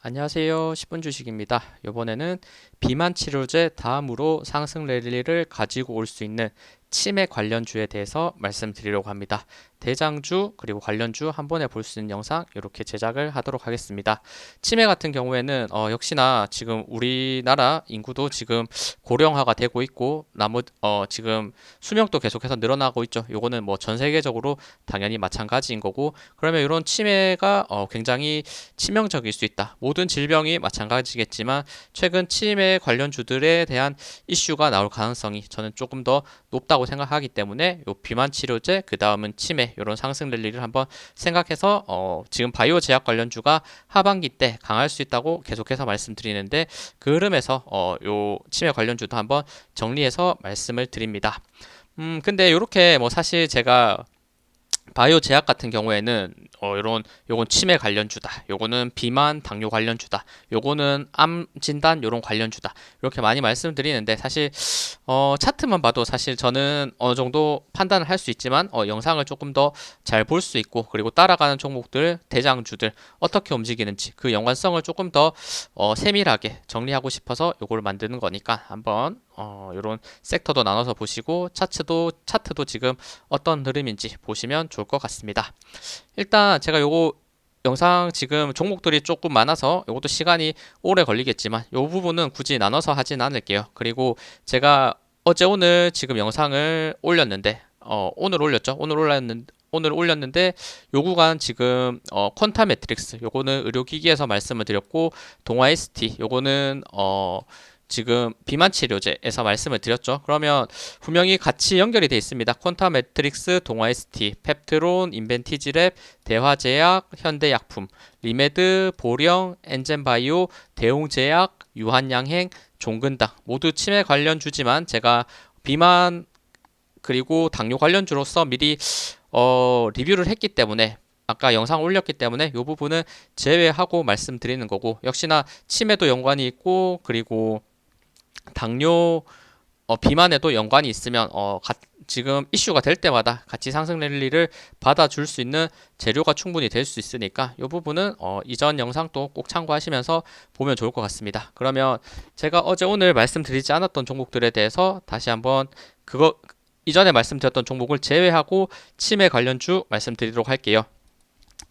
안녕하세요. 10분 주식입니다. 이번에는 비만 치료제 다음으로 상승 랠리를 가지고 올 수 있는 치매 관련주에 대해서 말씀드리려고 합니다. 대장주 그리고 관련주 한 번에 볼 수 있는 영상 이렇게 제작을 하도록 하겠습니다. 치매 같은 경우에는 어, 역시나 지금 우리나라 인구도 지금 고령화가 되고 있고 나머 어, 지금 수명도 계속해서 늘어나고 있죠. 요거는 뭐 전 세계적으로 당연히 마찬가지인 거고 그러면 이런 치매가 어, 굉장히 치명적일 수 있다. 모든 질병이 마찬가지겠지만 최근 치매 관련주들에 대한 이슈가 나올 가능성이 저는 조금 더 높다고 생각하기 때문에 요 비만 치료제 그 다음은 치매 이런 상승 랠리를 한번 생각해서 어, 지금 바이오 제약 관련주가 하반기 때 강할 수 있다고 계속해서 말씀드리는데 그 흐름에서 어, 요 치매 관련주도 한번 정리해서 말씀을 드립니다. 음 근데 요렇게 뭐 사실 제가 바이오 제약 같은 경우에는 어 요런 요건 치매 관련주다. 요거는 비만 당뇨 관련주다. 요거는 암 진단 요런 관련주다. 이렇게 많이 말씀드리는데 사실 어 차트만 봐도 사실 저는 어느 정도 판단을 할 수 있지만 어 영상을 조금 더 잘 볼 수 있고 그리고 따라가는 종목들 대장주들 어떻게 움직이는지 그 연관성을 조금 더 어 세밀하게 정리하고 싶어서 요걸 만드는 거니까 한번 어 요런 섹터도 나눠서 보시고 차트도 차트도 지금 어떤 흐름인지 보시면 좋을 것 같습니다. 일단 제가 요거 영상 지금 종목들이 조금 많아서 이것도 시간이 오래 걸리겠지만 이 부분은 굳이 나눠서 하진 않을게요. 그리고 제가 어제 오늘 지금 영상을 올렸는데 어 오늘 올렸죠. 오늘 올렸는데 오늘 올렸는데 요 구간 지금 어 퀀타 매트릭스 요거는 의료기기에서 말씀을 드렸고 동아 ST 요거는 어 지금 비만 치료제에서 말씀을 드렸죠. 그러면 분명히 같이 연결이 되어 있습니다. 콘타 매트릭스, 동아 ST, 펩트론, 인벤티지랩, 대화제약, 현대약품, 리메드, 보령, 엔젠바이오, 대웅제약, 유한양행, 종근당 모두 치매 관련 주지만 제가 비만 그리고 당뇨 관련주로서 미리 어, 리뷰를 했기 때문에 아까 영상 올렸기 때문에 이 부분은 제외하고 말씀드리는 거고 역시나 치매도 연관이 있고 그리고 당뇨 어, 비만에도 연관이 있으면 어, 가, 지금 이슈가 될 때마다 같이 상승 랠리를 받아줄 수 있는 재료가 충분히 될 수 있으니까 이 부분은 어, 이전 영상도 꼭 참고하시면서 보면 좋을 것 같습니다. 그러면 제가 어제 오늘 말씀드리지 않았던 종목들에 대해서 다시 한번 그거 이전에 말씀드렸던 종목을 제외하고 치매 관련주 말씀드리도록 할게요.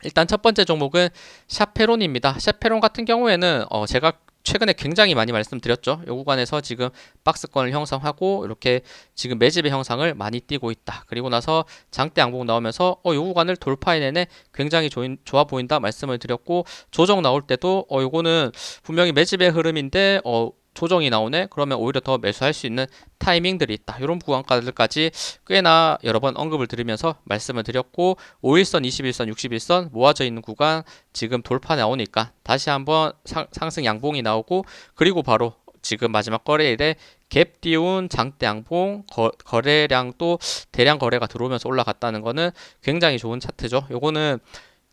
일단 첫 번째 종목은 샤페론입니다. 샤페론 같은 경우에는 어 제가 최근에 굉장히 많이 말씀드렸죠. 요 구간에서 지금 박스권을 형성하고 이렇게 지금 매집의 형상을 많이 띄고 있다. 그리고 나서 장대 양봉 나오면서 어, 요 구간을 돌파해내네 굉장히 좋인, 좋아 보인다 말씀을 드렸고 조정 나올 때도 어, 요거는 분명히 매집의 흐름인데 어, 조정이 나오네. 그러면 오히려 더 매수할 수 있는 타이밍들이 있다. 이런 구간까지 꽤나 여러 번 언급을 드리면서 말씀을 드렸고 5일선 21선 61선 모아져 있는 구간 지금 돌파 나오니까 다시 한번 상, 상승 양봉이 나오고 그리고 바로 지금 마지막 거래일에 갭 띄운 장대 양봉 거, 거래량도 대량 거래가 들어오면서 올라갔다는 거는 굉장히 좋은 차트죠. 요거는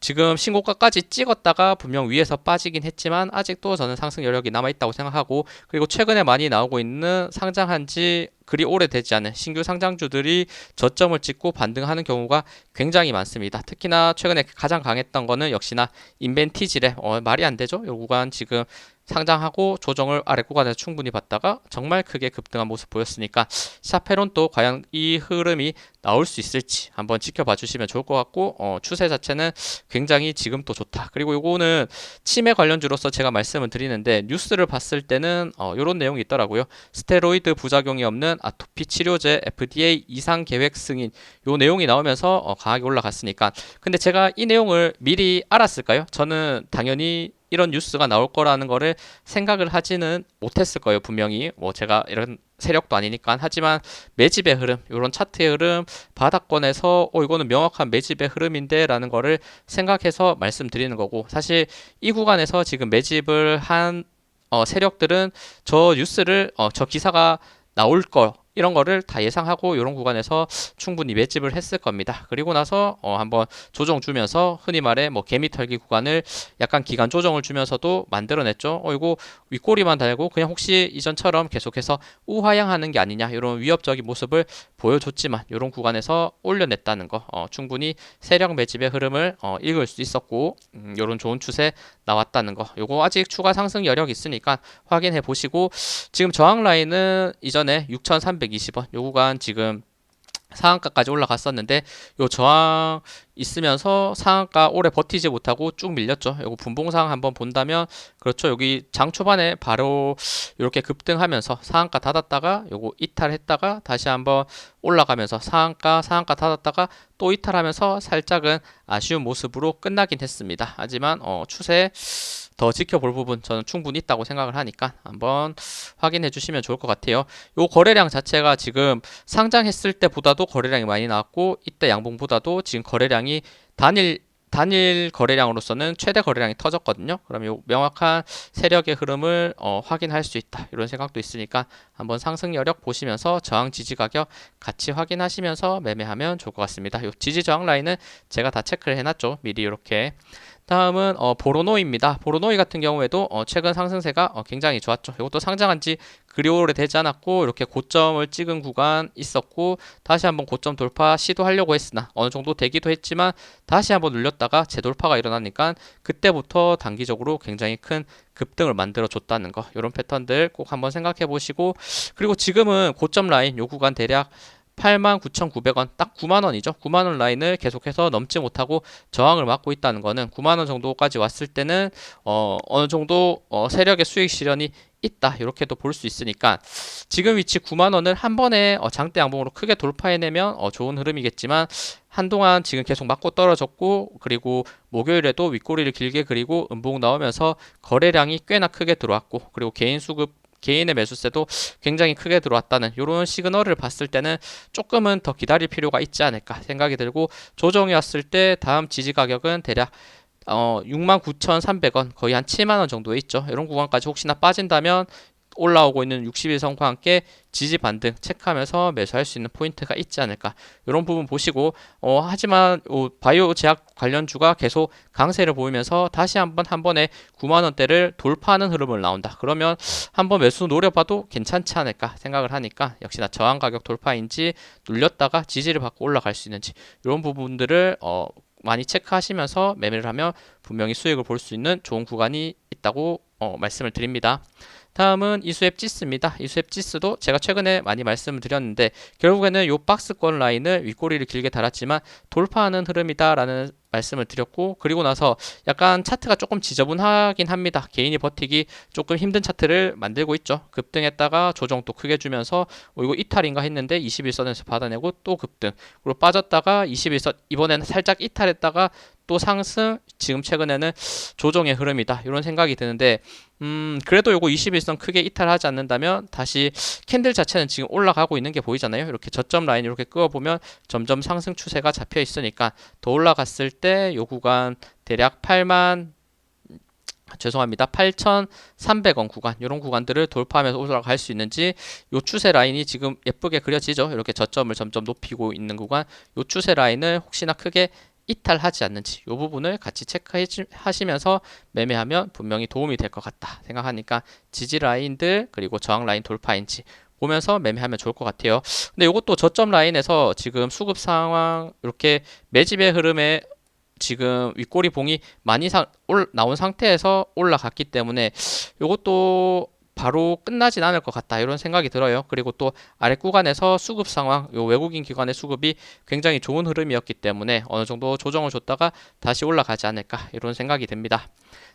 지금 신고가까지 찍었다가 분명 위에서 빠지긴 했지만 아직도 저는 상승 여력이 남아 있다고 생각하고 그리고 최근에 많이 나오고 있는 상장한 지 그리 오래되지 않은 신규 상장주들이 저점을 찍고 반등하는 경우가 굉장히 많습니다. 특히나 최근에 가장 강했던 거는 역시나 인벤티지래 어, 말이 안 되죠. 요 구간 지금 상장하고 조정을 아래 구간에서 충분히 봤다가 정말 크게 급등한 모습 보였으니까 샤페론 또 과연 이 흐름이 나올 수 있을지 한번 지켜봐 주시면 좋을 것 같고 어, 추세 자체는 굉장히 지금 또 좋다. 그리고 요거는 치매 관련주로서 제가 말씀을 드리는데 뉴스를 봤을 때는 어, 이런 내용이 있더라고요. 스테로이드 부작용이 없는 아토피 치료제 FDA 이상 계획 승인 요 내용이 나오면서 어, 강하게 올라갔으니까. 근데 제가 이 내용을 미리 알았을까요? 저는 당연히 이런 뉴스가 나올 거라는 거를 생각을 하지는 못했을 거예요 분명히. 뭐 제가 이런 세력도 아니니까. 하지만 매집의 흐름 이런 차트의 흐름 바닥권에서 어 이거는 명확한 매집의 흐름인데 라는 거를 생각해서 말씀드리는 거고. 사실 이 구간에서 지금 매집을 한 어, 세력들은 저 뉴스를 어, 저 기사가 나올 거 이런 거를 다 예상하고 이런 구간에서 충분히 매집을 했을 겁니다. 그리고 나서 어 한번 조정 주면서 흔히 말해 뭐 개미 털기 구간을 약간 기간 조정을 주면서도 만들어냈죠. 어 이거 윗꼬리만 달고 그냥 혹시 이전처럼 계속해서 우하향하는 게 아니냐 이런 위협적인 모습을 보여줬지만 이런 구간에서 올려냈다는 거 어, 충분히 세력 매집의 흐름을 어, 읽을 수 있었고 음, 이런 좋은 추세 나왔다는 거 요거 아직 추가 상승 여력 있으니까 확인해 보시고 지금 저항 라인은 이전에 6,320원 요 구간 지금 상한가까지 올라갔었는데 요 저항 있으면서 상한가 오래 버티지 못하고 쭉 밀렸죠. 요거 분봉상 한번 본다면 그렇죠. 여기 장 초반에 바로 이렇게 급등하면서 상한가 닫았다가 요거 이탈했다가 다시 한번 올라가면서 상한가 상한가 닫았다가 또 이탈하면서 살짝은 아쉬운 모습으로 끝나긴 했습니다. 하지만 어, 추세 더 지켜볼 부분 저는 충분히 있다고 생각을 하니까 한번 확인해 주시면 좋을 것 같아요. 요 거래량 자체가 지금 상장했을 때보다도 거래량이 많이 나왔고 이때 양봉보다도 지금 거래량이 단일 단일 거래량으로서는 최대 거래량이 터졌거든요. 그럼 요 명확한 세력의 흐름을 어, 확인할 수 있다. 이런 생각도 있으니까 한번 상승 여력 보시면서 저항 지지 가격 같이 확인하시면서 매매하면 좋을 것 같습니다. 요 지지 저항 라인은 제가 다 체크를 해놨죠. 미리 이렇게 다음은 어, 보로노입니다. 보로노이 같은 경우에도 어, 최근 상승세가 어, 굉장히 좋았죠. 이것도 상장한 지 그리 오래 되지 않았고 이렇게 고점을 찍은 구간 있었고 다시 한번 고점 돌파 시도하려고 했으나 어느 정도 되기도 했지만 다시 한번 눌렸다가 재돌파가 일어나니까 그때부터 단기적으로 굉장히 큰 급등을 만들어 줬다는 거 이런 패턴들 꼭 한번 생각해 보시고 그리고 지금은 고점 라인 요 구간 대략 89,900원 딱 9만 원이죠. 9만 원 라인을 계속해서 넘지 못하고 저항을 맞고 있다는 거는 9만 원 정도까지 왔을 때는 어 어느 정도 어 세력의 수익 실현이 있다 이렇게도 볼 수 있으니까 지금 위치 9만 원을 한 번에 어 장대 양봉으로 크게 돌파해내면 어 좋은 흐름이겠지만 한동안 지금 계속 맞고 떨어졌고 그리고 목요일에도 윗꼬리를 길게 그리고 음봉 나오면서 거래량이 꽤나 크게 들어왔고 그리고 개인 수급 개인의 매수세도 굉장히 크게 들어왔다는 이런 시그널을 봤을 때는 조금은 더 기다릴 필요가 있지 않을까 생각이 들고 조정이 왔을 때 다음 지지 가격은 대략 어 69,300원 거의 한 7만 원 정도에 있죠. 이런 구간까지 혹시나 빠진다면 올라오고 있는 60일선과 함께 지지 반등 체크하면서 매수할 수 있는 포인트가 있지 않을까 이런 부분 보시고 어, 하지만 어, 바이오 제약 관련주가 계속 강세를 보이면서 다시 한번 한 번에 9만 원대를 돌파하는 흐름을 나온다 그러면 한번 매수 노려봐도 괜찮지 않을까 생각을 하니까 역시나 저항 가격 돌파인지 눌렸다가 지지를 받고 올라갈 수 있는지 이런 부분들을 어, 많이 체크하시면서 매매를 하면 분명히 수익을 볼 수 있는 좋은 구간이 있다고 어, 말씀을 드립니다. 다음은 이수앱 지스입니다. 이수앱 지스도 제가 최근에 많이 말씀을 드렸는데 결국에는 요 박스권 라인을 윗꼬리를 길게 달았지만 돌파하는 흐름이다라는 말씀을 드렸고 그리고 나서 약간 차트가 조금 지저분하긴 합니다. 개인이 버티기 조금 힘든 차트를 만들고 있죠. 급등했다가 조정 또 크게 주면서 어, 이거 이탈인가 했는데 21선에서 받아내고 또 급등 그리고 빠졌다가 21선 이번에는 살짝 이탈했다가 또 상승 지금 최근에는 조정의 흐름이다 이런 생각이 드는데 음 그래도 요거 21선 크게 이탈하지 않는다면 다시 캔들 자체는 지금 올라가고 있는 게 보이잖아요 이렇게 저점 라인 이렇게 끄어 보면 점점 상승 추세가 잡혀 있으니까 더 올라갔을 때 요 구간 대략 8만 죄송합니다. 8,300원 구간 이런 구간들을 돌파하면서 올라갈 수 있는지 요 추세 라인이 지금 예쁘게 그려지죠. 이렇게 저점을 점점 높이고 있는 구간 요 추세 라인을 혹시나 크게 이탈하지 않는지 이 부분을 같이 체크하시면서 매매하면 분명히 도움이 될 것 같다 생각하니까 지지 라인들 그리고 저항 라인 돌파인지 보면서 매매하면 좋을 것 같아요. 근데 이것도 저점 라인에서 지금 수급 상황 이렇게 매집의 흐름에 지금 윗꼬리 봉이 많이 사, 올, 나온 상태에서 올라갔기 때문에 이것도 바로 끝나진 않을 것 같다 이런 생각이 들어요. 그리고 또 아래 구간에서 수급 상황, 요 외국인 기관의 수급이 굉장히 좋은 흐름이었기 때문에 어느 정도 조정을 줬다가 다시 올라가지 않을까 이런 생각이 듭니다.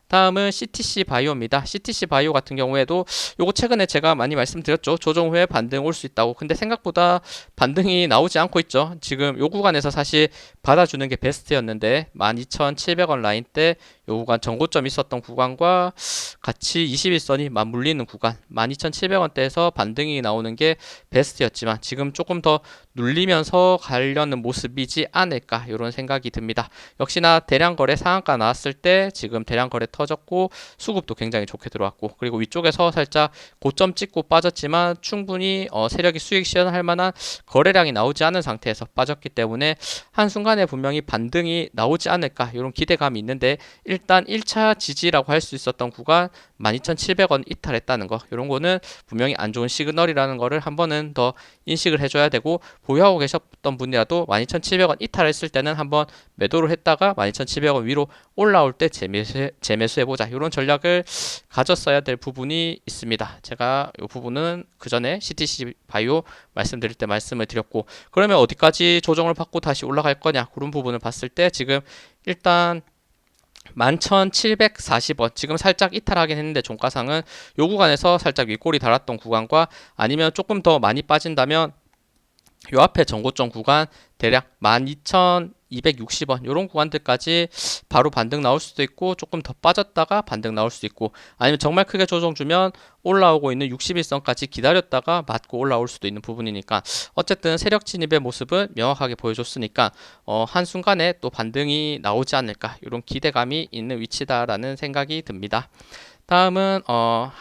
다음은 CTC 바이오입니다. CTC 바이오 같은 경우에도 요거 최근에 제가 많이 말씀드렸죠. 조정 후에 반등 올 수 있다고. 근데 생각보다 반등이 나오지 않고 있죠. 지금 요 구간에서 사실 받아주는 게 베스트였는데 12,700원 라인 때 요 구간 전고점 있었던 구간과 같이 21선이 맞물리는 구간 12,700원대에서 반등이 나오는 게 베스트였지만 지금 조금 더 눌리면서 가려는 모습이지 않을까 이런 생각이 듭니다. 역시나 대량 거래 상한가 나왔을 때 지금 대량 거래 터졌고 수급도 굉장히 좋게 들어왔고 그리고 위쪽에서 살짝 고점 찍고 빠졌지만 충분히 어, 세력이 수익 실현할 만한 거래량이 나오지 않은 상태에서 빠졌기 때문에 한순간에 분명히 반등이 나오지 않을까 이런 기대감이 있는데 일단 1차 지지라고 할 수 있었던 구간 12,700원 이탈했다는 거 이런 거는 분명히 안 좋은 시그널이라는 거를 한 번은 더 인식을 해줘야 되고 보유하고 계셨던 분이라도 12,700원 이탈했을 때는 한번 매도를 했다가 12,700원 위로 올라올 때 재매수, 재매수해보자 이런 전략을 가졌어야 될 부분이 있습니다. 제가 이 부분은 그 전에 CTC 바이오 말씀드릴 때 말씀을 드렸고 그러면 어디까지 조정을 받고 다시 올라갈 거냐 그런 부분을 봤을 때 지금 일단 11,740원 지금 살짝 이탈하긴 했는데 종가상은 요 구간에서 살짝 윗골이 달았던 구간과 아니면 조금 더 많이 빠진다면 요 앞에 전고점 구간 대략 12,260원 이런 구간들까지 바로 반등 나올 수도 있고 조금 더 빠졌다가 반등 나올 수도 있고 아니면 정말 크게 조정 주면 올라오고 있는 61선까지 기다렸다가 맞고 올라올 수도 있는 부분이니까 어쨌든 세력 진입의 모습은 명확하게 보여줬으니까 어, 한순간에 또 반등이 나오지 않을까 이런 기대감이 있는 위치다라는 생각이 듭니다. 다음은 어,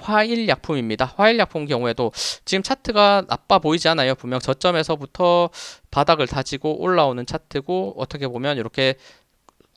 화일 약품입니다. 화일 약품 경우에도 지금 차트가 나빠 보이지 않아요. 분명 저점에서부터 바닥을 다지고 올라오는 차트고 어떻게 보면 이렇게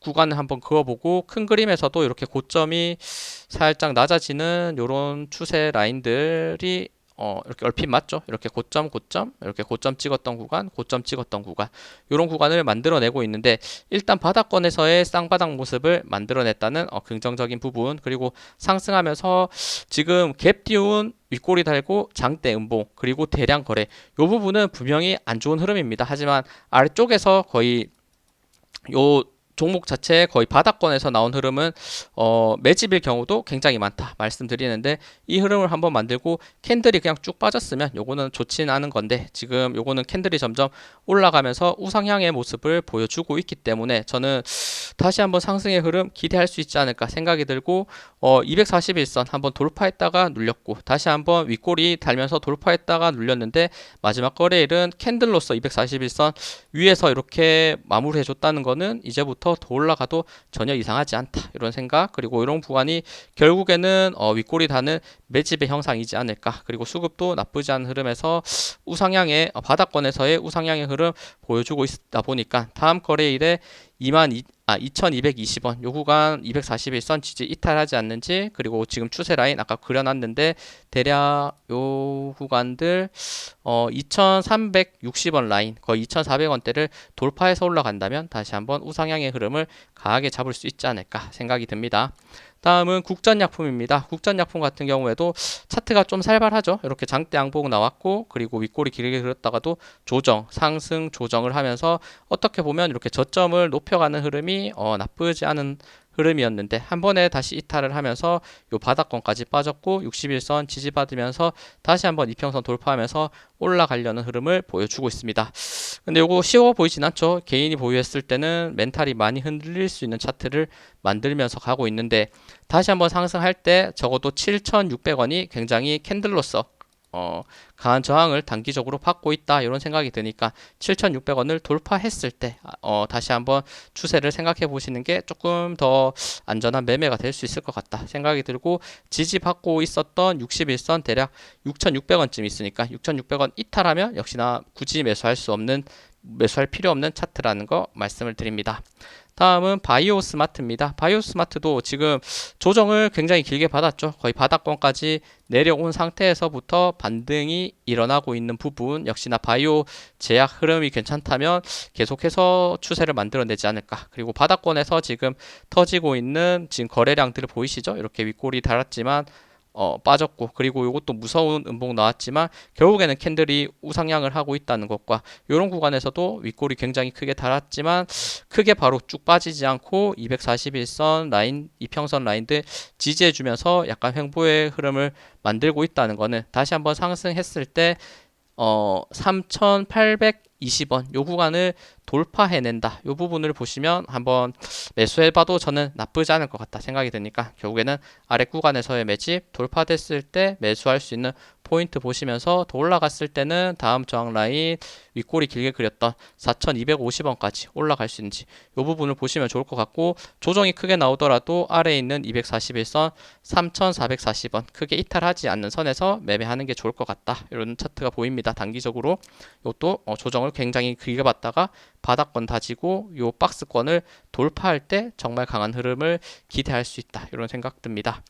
구간을 한번 그어보고 큰 그림에서도 이렇게 고점이 살짝 낮아지는 이런 추세 라인들이 어, 이렇게 얼핏 맞죠? 이렇게 고점, 고점, 이렇게 고점 찍었던 구간, 고점 찍었던 구간, 이런 구간을 만들어내고 있는데 일단 바닥권에서의 쌍바닥 모습을 만들어냈다는 어, 긍정적인 부분, 그리고 상승하면서 지금 갭 띄운 윗골이 달고 장대 음봉 그리고 대량 거래, 이 부분은 분명히 안 좋은 흐름입니다. 하지만 아래쪽에서 거의 요 종목 자체 거의 바닥권에서 나온 흐름은 어, 매집일 경우도 굉장히 많다 말씀드리는데 이 흐름을 한번 만들고 캔들이 그냥 쭉 빠졌으면 요거는 좋진 않은 건데 지금 요거는 캔들이 점점 올라가면서 우상향의 모습을 보여주고 있기 때문에 저는 다시 한번 상승의 흐름 기대할 수 있지 않을까 생각이 들고 어, 241선 한번 돌파했다가 눌렸고 다시 한번 윗골이 달면서 돌파했다가 눌렸는데 마지막 거래일은 캔들로서 241선 위에서 이렇게 마무리해 줬다는 거는 이제부터 더 올라가도 전혀 이상하지 않다. 이런 생각. 그리고 이런 구간이 결국에는 어, 윗골이 다는 매집의 형상이지 않을까. 그리고 수급도 나쁘지 않은 흐름에서 우상향의 어, 바닥권에서의 우상향의 흐름 보여주고 있다 보니까 다음 거래일에 2만 2, 아, 2220원 요 구간 241선 지지 이탈하지 않는지 그리고 지금 추세 라인 아까 그려놨는데 대략 요 구간들 어, 2360원 라인 거의 2400원대를 돌파해서 올라간다면 다시 한번 우상향의 흐름을 강하게 잡을 수 있지 않을까 생각이 듭니다. 다음은 국전약품입니다. 국전약품 같은 경우에도 차트가 좀 살벌하죠. 이렇게 장대 양봉 나왔고 그리고 윗골이 길게 그렸다가도 조정, 상승 조정을 하면서 어떻게 보면 이렇게 저점을 높여가는 흐름이 어, 나쁘지 않은 흐름이었는데 한 번에 다시 이탈을 하면서 요 바닥권까지 빠졌고 61선 지지받으면서 다시 한번 이평선 돌파하면서 올라가려는 흐름을 보여주고 있습니다. 근데 요거 쉬워 보이진 않죠. 개인이 보유했을 때는 멘탈이 많이 흔들릴 수 있는 차트를 만들면서 가고 있는데 다시 한번 상승할 때 적어도 7,600원이 굉장히 캔들로서 어, 강한 저항을 단기적으로 받고 있다 이런 생각이 드니까 7,600원을 돌파했을 때 어, 다시 한번 추세를 생각해 보시는 게 조금 더 안전한 매매가 될 수 있을 것 같다 생각이 들고 지지받고 있었던 61선 대략 6,600원쯤 있으니까 6,600원 이탈하면 역시나 굳이 매수할 수 없는 매수할 필요 없는 차트라는 거 말씀을 드립니다. 다음은 바이오 스마트입니다. 바이오 스마트도 지금 조정을 굉장히 길게 받았죠. 거의 바닥권까지 내려온 상태에서부터 반등이 일어나고 있는 부분 역시나 바이오 제약 흐름이 괜찮다면 계속해서 추세를 만들어내지 않을까. 그리고 바닥권에서 지금 터지고 있는 지금 거래량들을 보이시죠? 이렇게 윗골이 달았지만 어, 빠졌고 그리고 이것도 무서운 음봉 나왔지만 결국에는 캔들이 우상향을 하고 있다는 것과 이런 구간에서도 윗골이 굉장히 크게 달았지만 크게 바로 쭉 빠지지 않고 241선 라인 이평선 라인들 지지해 주면서 약간 횡보의 흐름을 만들고 있다는 거는 다시 한번 상승했을 때 어, 3,820원 요 구간을 돌파해낸다. 이 부분을 보시면 한번 매수해봐도 저는 나쁘지 않을 것 같다 생각이 드니까 결국에는 아래 구간에서의 매집 돌파됐을 때 매수할 수 있는 포인트 보시면서 더 올라갔을 때는 다음 저항 라인 윗꼬리 길게 그렸던 4,250원까지 올라갈 수 있는지 이 부분을 보시면 좋을 것 같고 조정이 크게 나오더라도 아래에 있는 241선 3,440원 크게 이탈하지 않는 선에서 매매하는 게 좋을 것 같다 이런 차트가 보입니다 단기적으로 이것도 어, 조정을 굉장히 길게 봤다가 바닥권 다지고 요 박스권을 돌파할 때 정말 강한 흐름을 기대할 수 있다 이런 생각 듭니다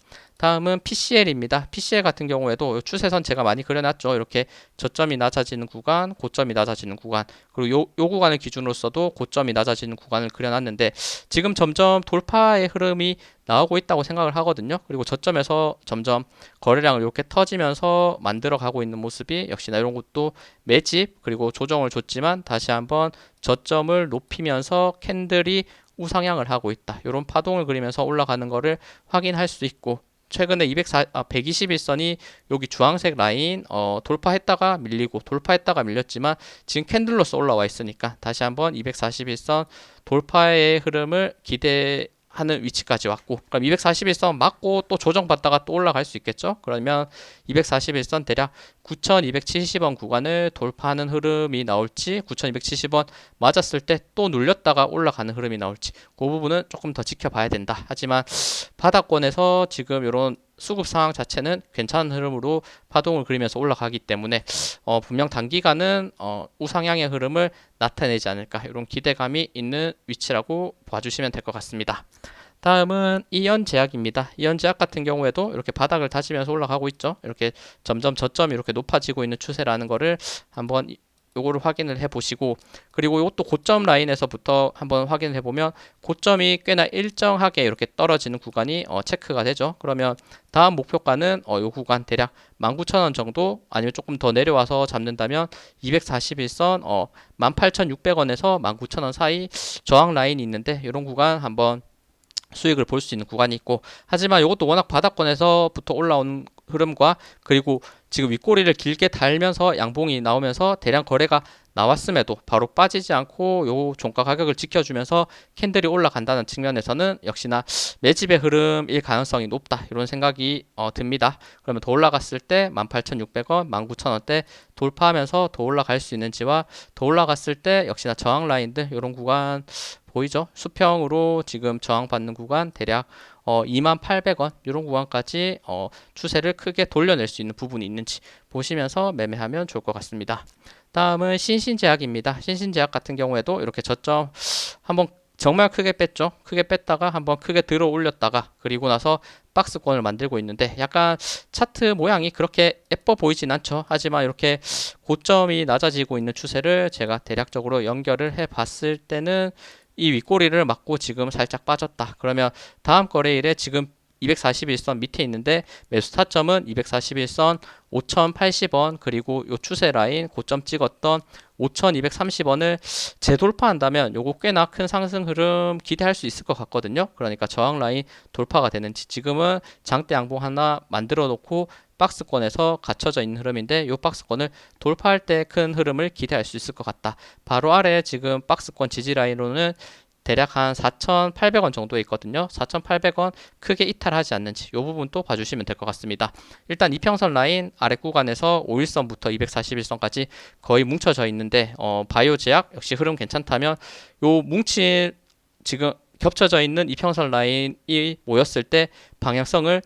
다음은 PCL입니다. PCL 같은 경우에도 요 추세선 제가 많이 그려놨죠. 이렇게 저점이 낮아지는 구간, 고점이 낮아지는 구간, 그리고 요, 요 구간을 기준으로서도 고점이 낮아지는 구간을 그려놨는데 지금 점점 돌파의 흐름이 나오고 있다고 생각을 하거든요. 그리고 저점에서 점점 거래량을 이렇게 터지면서 만들어 가고 있는 모습이 역시나 이런 것도 매집 그리고 조정을 줬지만 다시 한번 저점을 높이면서 캔들이 우상향을 하고 있다. 이런 파동을 그리면서 올라가는 거를 확인할 수 있고 최근에 204, 아, 121선이 여기 주황색 라인 어, 돌파했다가 밀리고 돌파했다가 밀렸지만 지금 캔들로서 올라와 있으니까 다시 한번 241선 돌파의 흐름을 기대 하는 위치까지 왔고 그럼 241선 맞고 또 조정받다가 또 올라갈 수 있겠죠? 그러면 241선 대략 9270원 구간을 돌파하는 흐름이 나올지 9270원 맞았을 때 또 눌렸다가 올라가는 흐름이 나올지 그 부분은 조금 더 지켜봐야 된다 하지만 바닥권에서 지금 이런 수급 상황 자체는 괜찮은 흐름으로 파동을 그리면서 올라가기 때문에 어, 분명 단기간은 어, 우상향의 흐름을 나타내지 않을까 이런 기대감이 있는 위치라고 봐주시면 될 것 같습니다. 다음은 이연제약입니다. 이연제약 같은 경우에도 이렇게 바닥을 다지면서 올라가고 있죠. 이렇게 점점 저점이 이렇게 높아지고 있는 추세라는 거를 한번 요거를 확인을 해 보시고 그리고 이것도 고점 라인에서부터 한번 확인을 해 보면 고점이 꽤나 일정하게 이렇게 떨어지는 구간이 어, 체크가 되죠. 그러면 다음 목표가는 어, 요 구간 대략 19,000원 정도 아니면 조금 더 내려와서 잡는다면 241선 어, 18,600원에서 19,000원 사이 저항 라인이 있는데 이런 구간 한번 수익을 볼 수 있는 구간이 있고 하지만 이것도 워낙 바닥권에서부터 올라온 흐름과 그리고 지금 윗꼬리를 길게 달면서 양봉이 나오면서 대량 거래가 나왔음에도 바로 빠지지 않고 요 종가 가격을 지켜주면서 캔들이 올라간다는 측면에서는 역시나 매집의 흐름일 가능성이 높다 이런 생각이 어, 듭니다. 그러면 더 올라갔을 때 18,600원, 19,000원대 돌파하면서 더 올라갈 수 있는지와 더 올라갔을 때 역시나 저항 라인 들 이런 구간 보이죠? 수평으로 지금 저항받는 구간 대략 어, 2800원 이런 구간까지 어, 추세를 크게 돌려낼 수 있는 부분이 있는지 보시면서 매매하면 좋을 것 같습니다. 다음은 신신제약입니다. 신신제약 같은 경우에도 이렇게 저점 한번 정말 크게 뺐죠. 크게 뺐다가 한번 크게 들어 올렸다가 그리고 나서 박스권을 만들고 있는데 약간 차트 모양이 그렇게 예뻐 보이진 않죠. 하지만 이렇게 고점이 낮아지고 있는 추세를 제가 대략적으로 연결을 해 봤을 때는 이 윗꼬리를 맞고 지금 살짝 빠졌다. 그러면 다음 거래일에 지금 241선 밑에 있는데 매수 타점은 241선 5,080원 그리고 요 추세 라인 고점 찍었던 5,230원을 재돌파한다면 요거 꽤나 큰 상승 흐름 기대할 수 있을 것 같거든요. 그러니까 저항 라인 돌파가 되는지 지금은 장대 양봉 하나 만들어 놓고 박스권에서 갇혀져 있는 흐름인데 이 박스권을 돌파할 때 큰 흐름을 기대할 수 있을 것 같다. 바로 아래 지금 박스권 지지 라인으로는 대략 한 4,800원 정도 있거든요. 4,800원 크게 이탈하지 않는지 이 부분 또 봐주시면 될 것 같습니다. 일단 이평선 라인 아래 구간에서 5일선부터 241선까지 거의 뭉쳐져 있는데 어, 바이오 제약 역시 흐름 괜찮다면 요 뭉친 지금 겹쳐져 있는 이평선 라인이 모였을 때 방향성을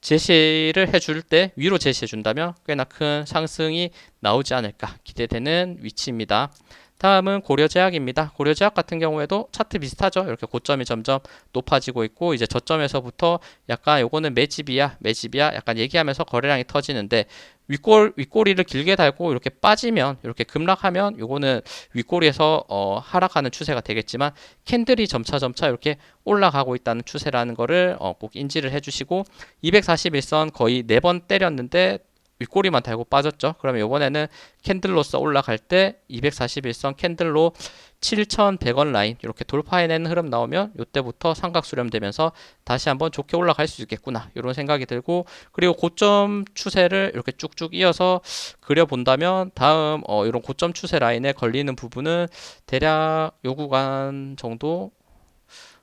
제시를 해줄 때 위로 제시해 준다면 꽤나 큰 상승이 나오지 않을까 기대되는 위치입니다. 다음은 고려제약입니다. 고려제약 같은 경우에도 차트 비슷하죠. 이렇게 고점이 점점 높아지고 있고 이제 저점에서부터 약간 요거는 매집이야, 매집이야 약간 얘기하면서 거래량이 터지는데 윗골 윗꼬리를 길게 달고 이렇게 빠지면 이렇게 급락하면 요거는 윗꼬리에서 어, 하락하는 추세가 되겠지만 캔들이 점차 점차 이렇게 올라가고 있다는 추세라는 거를 어, 꼭 인지를 해주시고 241선 거의 네 번 때렸는데 윗꼬리만 달고 빠졌죠. 그러면 이번에는 캔들로서 올라갈 때 241선 캔들로 7,100원 라인 이렇게 돌파해내는 흐름 나오면 이때부터 삼각 수렴되면서 다시 한번 좋게 올라갈 수 있겠구나 이런 생각이 들고 그리고 고점 추세를 이렇게 쭉쭉 이어서 그려본다면 다음 어, 이런 고점 추세 라인에 걸리는 부분은 대략 요 구간 정도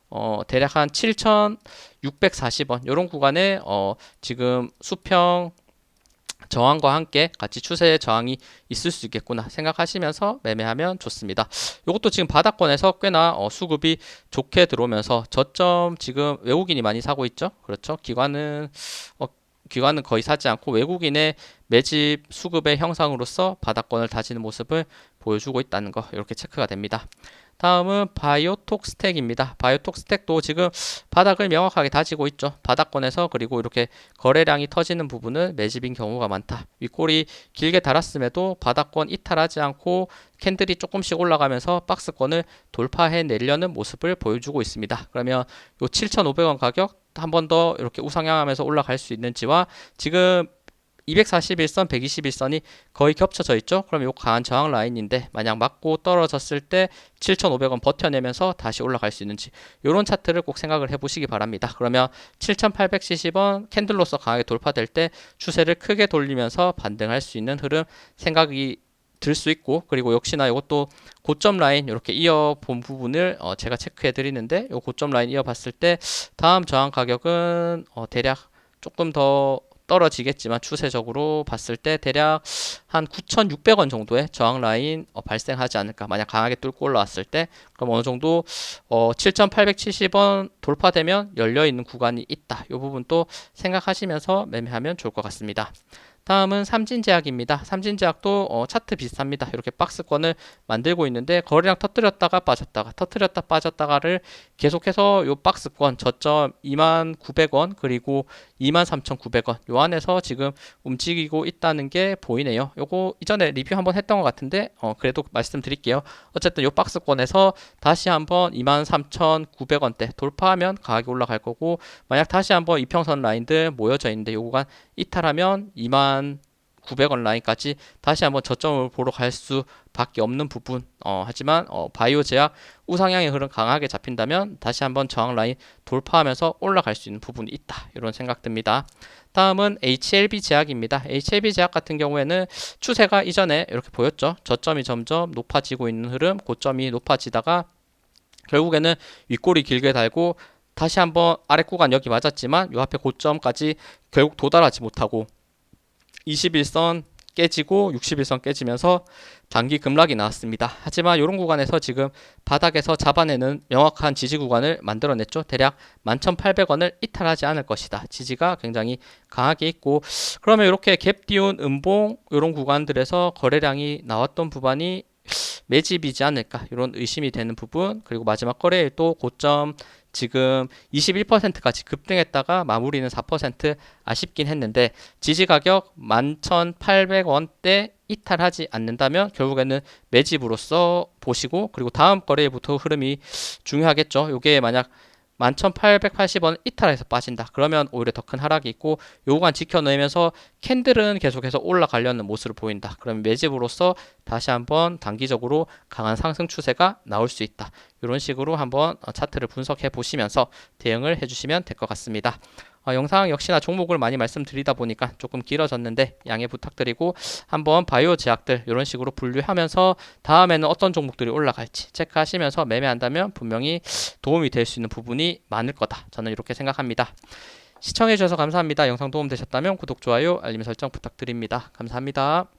어, 대략 한 7,640원 이런 구간에 어, 지금 수평 저항과 함께 같이 추세의 저항이 있을 수 있겠구나 생각하시면서 매매하면 좋습니다. 이것도 지금 바닥권에서 꽤나 어, 수급이 좋게 들어오면서 저점 지금 외국인이 많이 사고 있죠. 그렇죠. 기관은 어, 기관은 거의 사지 않고 외국인의 매집 수급의 형상으로서 바닥권을 다지는 모습을 보여주고 있다는 거 이렇게 체크가 됩니다. 다음은 바이오톡 스택입니다. 바이오톡 스택도 지금 바닥을 명확하게 다지고 있죠. 바닥권에서 그리고 이렇게 거래량이 터지는 부분은 매집인 경우가 많다. 윗골이 길게 달았음에도 바닥권 이탈하지 않고 캔들이 조금씩 올라가면서 박스권을 돌파해 내려는 모습을 보여주고 있습니다. 그러면 요 7,500원 가격 한 번 더 이렇게 우상향하면서 올라갈 수 있는지와 지금 241선, 121선이 거의 겹쳐져 있죠. 그럼 요 강한 저항 라인인데 만약 맞고 떨어졌을 때 7,500원 버텨내면서 다시 올라갈 수 있는지 이런 차트를 꼭 생각을 해보시기 바랍니다. 그러면 7,870원 캔들로서 강하게 돌파될 때 추세를 크게 돌리면서 반등할 수 있는 흐름 생각이 들 수 있고 그리고 역시나 이것도 고점 라인 이렇게 이어본 부분을 어 제가 체크해 드리는데 이 고점 라인 이어봤을 때 다음 저항 가격은 어 대략 조금 더 떨어지겠지만 추세적으로 봤을 때 대략 한 9,600원 정도의 저항 라인 어, 발생하지 않을까. 만약 강하게 뚫고 올라왔을 때 그럼 어느 정도 어, 7,870원 돌파되면 열려 있는 구간이 있다. 이 부분 또 생각하시면서 매매하면 좋을 것 같습니다. 다음은 삼진제약입니다. 삼진제약도 어, 차트 비슷합니다. 이렇게 박스권을 만들고 있는데 거래량 터뜨렸다가 빠졌다가 터뜨렸다 빠졌다가를 계속해서 요 박스권 저점 29,900원 그리고 23,900원 요 안에서 지금 움직이고 있다는 게 보이네요. 요거 이전에 리뷰 한번 했던 것 같은데 어, 그래도 말씀드릴게요. 어쨌든 요 박스권에서 다시 한번 23,900원대 돌파하면 가격이 올라갈 거고 만약 다시 한번 이평선 라인들 모여져 있는데 요 구간 이탈하면 2만 900원 라인까지 다시 한번 저점을 보러 갈 수 밖에 없는 부분. 어, 하지만 어, 바이오 제약 우상향의 흐름 강하게 잡힌다면 다시 한번 저항 라인 돌파하면서 올라갈 수 있는 부분이 있다. 이런 생각 듭니다. 다음은 HLB 제약입니다. HLB 제약 같은 경우에는 추세가 이전에 이렇게 보였죠. 저점이 점점 높아지고 있는 흐름, 고점이 높아지다가 결국에는 윗골이 길게 달고 다시 한번 아래 구간 여기 맞았지만 요 앞에 고점까지 결국 도달하지 못하고 21선 깨지고 61선 깨지면서 단기 급락이 나왔습니다. 하지만 이런 구간에서 지금 바닥에서 잡아내는 명확한 지지 구간을 만들어냈죠. 대략 11,800원을 이탈하지 않을 것이다. 지지가 굉장히 강하게 있고 그러면 이렇게 갭 띄운 음봉 이런 구간들에서 거래량이 나왔던 부분이 매집이지 않을까 이런 의심이 되는 부분 그리고 마지막 거래일 또 고점 지금 21%까지 급등했다가 마무리는 4% 아쉽긴 했는데 지지 가격 11,800원대 이탈하지 않는다면 결국에는 매집으로서 보시고 그리고 다음 거래일부터 흐름이 중요하겠죠. 이게 만약 11,880원 이탈해서 빠진다. 그러면 오히려 더 큰 하락이 있고 요 구간 지켜내면서 캔들은 계속해서 올라가려는 모습을 보인다. 그러면 매집으로서 다시 한번 단기적으로 강한 상승 추세가 나올 수 있다. 이런 식으로 한번 차트를 분석해 보시면서 대응을 해주시면 될 것 같습니다. 어, 영상 역시나 종목을 많이 말씀드리다 보니까 조금 길어졌는데 양해 부탁드리고 한번 바이오 제약들 이런 식으로 분류하면서 다음에는 어떤 종목들이 올라갈지 체크하시면서 매매한다면 분명히 도움이 될 수 있는 부분이 많을 거다. 저는 이렇게 생각합니다. 시청해 주셔서 감사합니다. 영상 도움 되셨다면 구독, 좋아요, 알림 설정 부탁드립니다. 감사합니다.